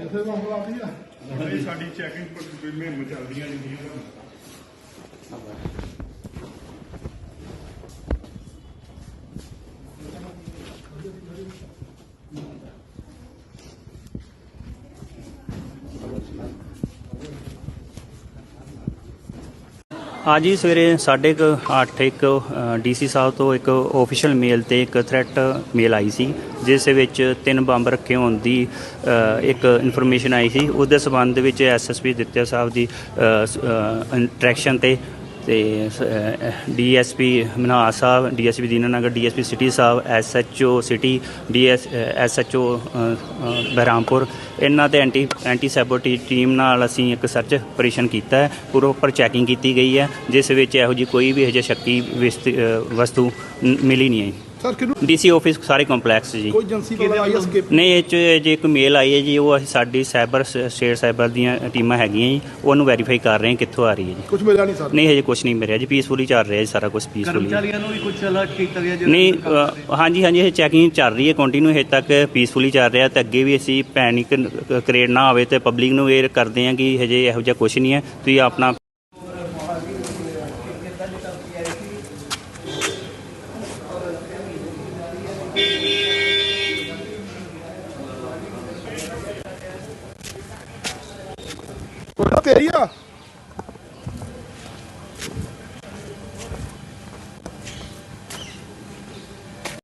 ਇੱਥੇ ਤਾਂ ਹਮਲਾ ਆਦੀ ਆ ਇਹ ਸਾਡੀ ਚੈਕਿੰਗ ਪਰ ਮੁਹਿੰਮ ਚੱਲਦੀਆਂ ਰਹਿੰਦੀਆਂ ਹਾਂਜੀ, ਸਵੇਰੇ ਸਾਢੇ ਕੁ ਅੱਠ ਇੱਕ ਡੀਸੀ ਸਾਹਿਬ ਤੋਂ ਇੱਕ ਆਫੀਸ਼ੀਅਲ ਮੇਲ ਤੇ ਇੱਕ ਥ੍ਰੈਟ ਮੇਲ ਆਈ ਸੀ, ਜਿਸ ਵਿੱਚ ਤਿੰਨ ਬੰਬ ਰੱਖੇ ਹੋਣ ਦੀ ਇੱਕ ਇਨਫੋਰਮੇਸ਼ਨ ਆਈ ਸੀ। ਉਹਦੇ ਸਬੰਧ ਵਿੱਚ ਐਸਐਸਪੀ ਦਿੱਤਿਆ ਸਾਹਿਬ ਦੀ ਇੰਟਰੈਕਸ਼ਨ ਤੇ ਤੇ DSP Manhas sahib, DSP Dinanagar, DSP city sahib, SHO city, DS, SHO Bahrampur, ਇਹਨਾਂ ਤੇ ਐਂਟੀ ਐਂਟੀ ਸੈਬੋਟੀ ਟੀਮ ਨਾਲ ਅਸੀਂ ਇੱਕ ਸਰਚ ਆਪਰੇਸ਼ਨ ਕੀਤਾ ਹੈ, ਪ੍ਰੋਪਰ ਚੈਕਿੰਗ ਕੀਤੀ ਗਈ ਹੈ, ਜਿਸ ਵਿੱਚ ਇਹੋ ਜੀ ਕੋਈ ਵੀ ਹਜੇ ਸ਼ੱਕੀ ਵਿਸਤ- ਵਸਤੂ ਮਿਲੀ ਨਹੀਂ ਹੈ। ਸਰ ਕਿਨੂੰ ਡੀਸੀ ਆਫਿਸ ਸਾਰੇ ਕੰਪਲੈਕਸ ਜੀ। ਕੋਈ ਏਜੰਸੀ ਕੋਲ ਆਈ ਐਸਕੇਪ ਨਹੀਂ ਇਹ 'ਚ ਜੇ ਇੱਕ ਮੇਲ ਆਈ ਹੈ ਜੀ ਉਹ ਅਸੀਂ ਸਾਡੀ ਸਾਈਬਰ ਸਟੇਟ ਸਾਈਬਰ ਦੀਆਂ ਟੀਮਾਂ ਹੈਗੀਆਂ ਜੀ ਉਹਨੂੰ ਵੈਰੀਫਾਈ ਕਰ ਰਹੇ ਹਾਂ ਕਿੱਥੋਂ ਆ ਰਹੀ ਹੈ ਜੀ। ਕੁਝ ਮਿਲਿਆ ਨਹੀਂ ਸਰ? ਨਹੀਂ ਹਜੇ ਕੁਝ ਨਹੀਂ ਮਿਲਿਆ ਜੀ ਪੀਸਫੁਲੀ ਚੱਲ ਰਿਹਾ ਜੀ ਸਾਰਾ ਕੁਝ ਪੀਸਫੁਲੀ ਕਰਮਚਾਰੀਆਂ ਨੂੰ ਵੀ ਕੁਝ ਅਲਰਟ ਕੀਤਾ ਗਿਆ ਜਿਹੜਾ ਨਹੀਂ ਅ, ਹਾਂਜੀ ਹਾਂਜੀ ਇਹ ਚੈਕਿੰਗ ਚੱਲ ਰਹੀ ਹੈ ਕੰਟੀਨਿਊ ਹਜੇ ਤੱਕ ਪੀਸਫੁਲੀ ਚੱਲ ਰਿਹਾ ਤੇ ਅੱਗੇ ਵੀ ਅਸੀਂ ਪੈਨਿਕ ਕ੍ਰੀਏਟ ਨਾ ਹੋਵੇ ਤੇ ਪਬਲਿਕ ਨੂੰ ਇਹ ਕਰਦੇ ਹਾਂ ਕਿ ਹਜੇ ਇਹੋ ਜਿਹਾ ਕੁਝ ਨਹੀਂ ਹੈ ਤੁਸੀਂ ਆਪਣਾ ਉਹ ਤੇਰੀ ਆ